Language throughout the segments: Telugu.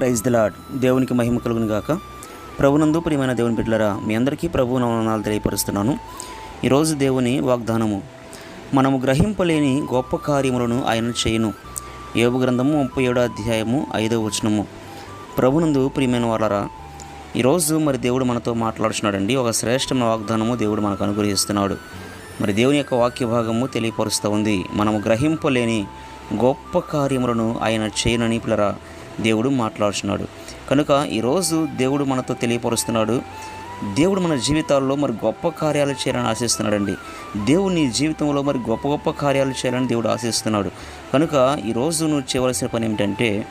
ప్రైజ్ ది లాడ్ దేవునికి మహిమ కలుగును గాక. ప్రభునందు ప్రియమైన దేవుని బిడ్డలరా మీ అందరికీ ప్రభు నవనాలు తెలియపరుస్తున్నాను. ఈరోజు దేవుని వాగ్దానము మనము గ్రహింపలేని గొప్ప కార్యములను ఆయన చేయను. యోగ గ్రంథము ముప్పై ఏడో అధ్యాయము ఐదవ వచనము. ప్రభునందు ప్రియమైన వాళ్ళరా ఈరోజు మరి దేవుడు మనతో మాట్లాడుతున్నాడండి ఒక శ్రేష్టమైన వాగ్దానము దేవుడు మనకు అనుగ్రహిస్తున్నాడు. మరి దేవుని యొక్క వాక్య భాగము తెలియపరుస్తూ ఉంది. మనము గ్రహింపలేని గొప్ప కార్యములను ఆయన చేయనని పిల్లరా దేవుడు మాట్లాడుచున్నాడు. కనుక ఈరోజు దేవుడు మనతో తెలియపరుస్తున్నాడు. దేవుడు మన జీవితాల్లో మరి గొప్ప కార్యాలు చేయాలని ఆశిస్తున్నాడండి. దేవుడు నీ జీవితంలో మరి గొప్ప గొప్ప కార్యాలు చేయాలని దేవుడు ఆశిస్తున్నాడు. కనుక ఈరోజు నువ్వు చేయవలసిన పని ఏమిటంటే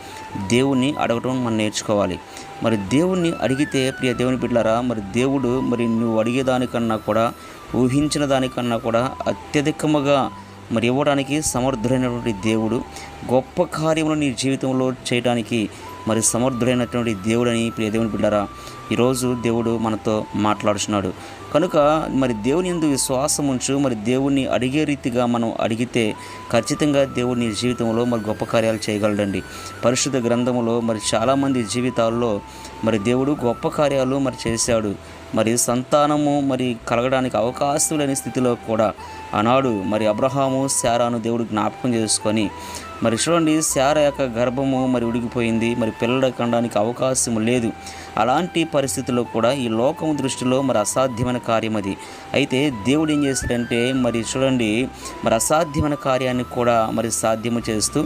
దేవుణ్ణి అడగటం మనం నేర్చుకోవాలి. మరి దేవుణ్ణి అడిగితే ప్రియ దేవుని బిడ్డలారా మరి దేవుడు మరి నువ్వు అడిగేదానికన్నా కూడా ఊహించిన దానికన్నా కూడా అత్యధికముగా మరి ఇవ్వడానికి సమర్థుడైనటువంటి దేవుడు గొప్ప కార్యములు నీ జీవితంలో చేయడానికి మరి సమర్థుడైనటువంటి దేవుడని ప్రియ దేవుని బిడ్డారా ఈరోజు దేవుడు మనతో మాట్లాడుతున్నాడు కనుక మరి దేవుని ఎందు విశ్వాసం ఉంచు మరి దేవుణ్ణి అడిగే రీతిగా మనం అడిగితే ఖచ్చితంగా దేవుడు నీ జీవితంలో మరి గొప్ప కార్యాలు చేయగలడండి. పరిశుద్ధ గ్రంథములో మరి చాలామంది జీవితాల్లో మరి దేవుడు గొప్ప కార్యాలు మరి చేశాడు. మరి సంతానము మరి కలగడానికి అవకాశం లేని స్థితిలో కూడా ఆనాడు మరి అబ్రహాము శారాను దేవుడు జ్ఞాపకం చేసుకొని మరి చూడండి శార యొక్క గర్భము మరి ఉడికిపోయింది మరి పిల్లలు కనడానికి అవకాశం లేదు. అలాంటి పరిస్థితుల్లో కూడా ఈ లోకం దృష్టిలో మరి అసాధ్యమైన కార్యం అది. అయితే దేవుడు ఏం చేశాడంటే మరి చూడండి మరి అసాధ్యమైన కార్యాన్ని కూడా మరి సాధ్యము చేస్తూ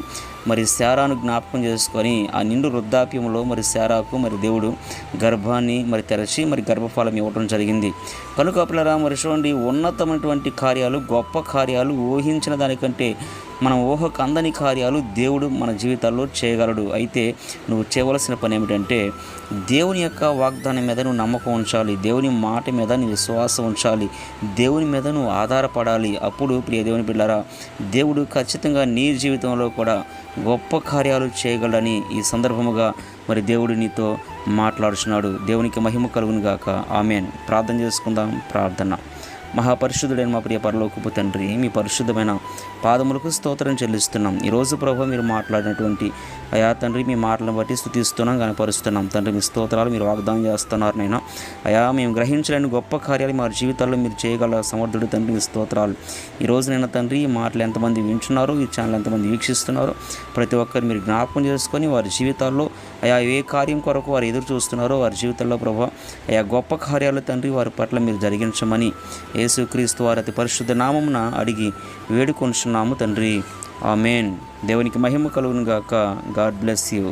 మరి శారాను జ్ఞాపకం చేసుకొని ఆ నిండు వృద్ధాప్యంలో మరి శారాకు మరి దేవుడు గర్భాన్ని మరి తెరచి మరి గర్భఫలం ఇవ్వడం జరిగింది. కనుక పిల్లరా మరి ఉన్నతమైనటువంటి కార్యాలు గొప్ప కార్యాలు ఊహించిన దానికంటే మనం ఊహకు అందని కార్యాలు దేవుడు మన జీవితాల్లో చేయగలడు. అయితే నువ్వు చేయవలసిన పని ఏమిటంటే దేవుని యొక్క వాగ్దానం మీద నువ్వు నమ్మకం ఉంచాలి. దేవుని మాట మీద నీ విశ్వాసం ఉంచాలి. దేవుని మీద నువ్వు ఆధారపడాలి. అప్పుడు ప్రియ దేవుని పిల్లరా దేవుడు ఖచ్చితంగా నీ జీవితంలో కూడా గొప్ప కార్యాలు చేయగలడని ఈ సందర్భముగా మరి దేవుడు నీతో మాట్లాడుచున్నాడు. దేవునికి మహిమ కలుగును గాక ఆమెన్. ప్రార్థన చేసుకుందాం. ప్రార్థన. మహాపరిశుద్ధుడైన మా ప్రియ పరలోకపు తండ్రి మీ పరిశుద్ధమైన పాదములకు స్తోత్రం చెల్లిస్తున్నాం. ఈరోజు ప్రభు మీరు మాట్లాడినటువంటి అయా తండ్రి మీ మాటలను బట్టి స్థుతిస్తున్నాం కనపరుస్తున్నాం తండ్రి మీ స్తోత్రాలు మీరు వాగ్దానం చేస్తున్నారు నైనా అయా మేము గ్రహించలేని గొప్ప కార్యాలు మా జీవితాల్లో మీరు చేయగల సమర్థుడు తండ్రి మీ స్తోత్రాలు. ఈ నేను తండ్రి ఈ మాటలు ఎంతమంది వింటున్నారు ఈ ఛానల్ ఎంతమంది వీక్షిస్తున్నారు ప్రతి ఒక్కరు మీరు జ్ఞాపకం చేసుకొని వారి జీవితాల్లో అయా ఏ కార్యం కొరకు వారు ఎదురు చూస్తున్నారో వారి జీవితంలో ప్రభా అయా గొప్ప కార్యాలు తండ్రి వారి పట్ల మీరు జరిగించమని యేసుక్రీస్తు వారి అతి పరిశుద్ధ నామమున అడిగి వేడుకొనుచున్నాము తండ్రి. ఆమెన్. దేవునికి మహిమ కలుగును గాక గాడ్ బ్లెస్ యూ.